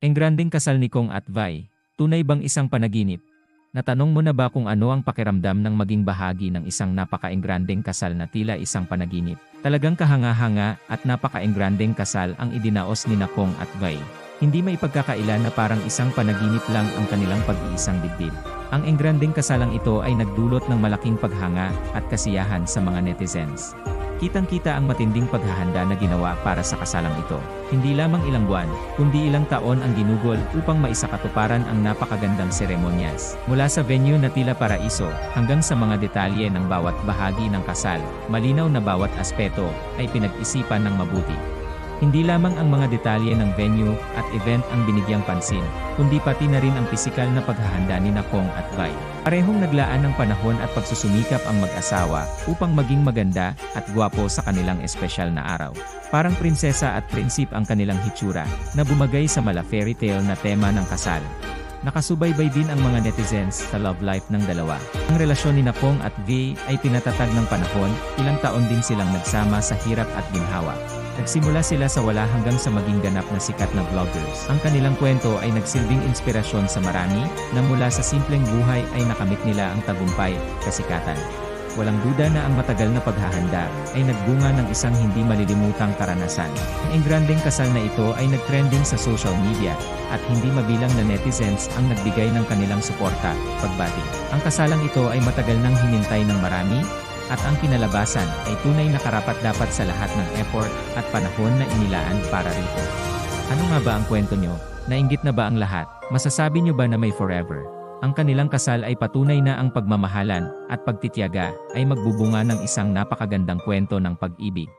Engranding kasal ni Kong at Vi, tunay bang isang panaginip? Natanong mo na ba kung ano ang pakiramdam ng maging bahagi ng isang napaka-engranding kasal na tila isang panaginip? Talagang kahanga-hanga at napaka-engranding kasal ang idinaos ni Nakong at Vi. Hindi may na parang isang panaginip lang ang kanilang pag-iisang dibdib. Ang engranding kasalang ito ay nagdulot ng malaking paghanga at kasiyahan sa mga netizens. Kitang-kita ang matinding paghahanda na ginawa para sa kasalang ito. Hindi lamang ilang buwan, kundi ilang taon ang ginugol upang maisakatuparan ang napakagandang seremonyas. Mula sa venue na tila paraiso, hanggang sa mga detalye ng bawat bahagi ng kasal, malinaw na bawat aspeto ay pinag-isipan ng mabuti. Hindi lamang ang mga detalye ng venue at event ang binigyang pansin, kundi pati na rin ang pisikal na paghahanda ni Nakong at Vi. Parehong naglaan ng panahon at pagsusumikap ang mag-asawa upang maging maganda at gwapo sa kanilang espesyal na araw. Parang prinsesa at prinsip ang kanilang hitsura na bumagay sa mala fairy tale na tema ng kasal. Nakasubaybay din ang mga netizens sa love life ng dalawa. Ang relasyon ni Nakong at V ay pinatatag ng panahon, ilang taon din silang nagsama sa hirap at ginhawa. Nagsimula sila sa wala hanggang sa maging ganap na sikat na vloggers. Ang kanilang kwento ay nagsilbing inspirasyon sa marami, na mula sa simpleng buhay ay nakamit nila ang tagumpay, kasikatan. Walang duda na ang matagal na paghahanda ay nagbunga ng isang hindi malilimutang karanasan. Ang engranding kasal na ito ay nagtrending sa social media at hindi mabilang na netizens ang nagbigay ng kanilang suporta, pagbati. Ang kasalang ito ay matagal nang hinintay ng marami at ang kinalabasan ay tunay na karapat dapat sa lahat ng effort at panahon na inilaan para rito. Ano nga ba ang kwento nyo? Nainggit na ba ang lahat? Masasabi nyo ba na may forever? Ang kanilang kasal ay patunay na ang pagmamahalan at pagtitiyaga ay magbubunga ng isang napakagandang kwento ng pag-ibig.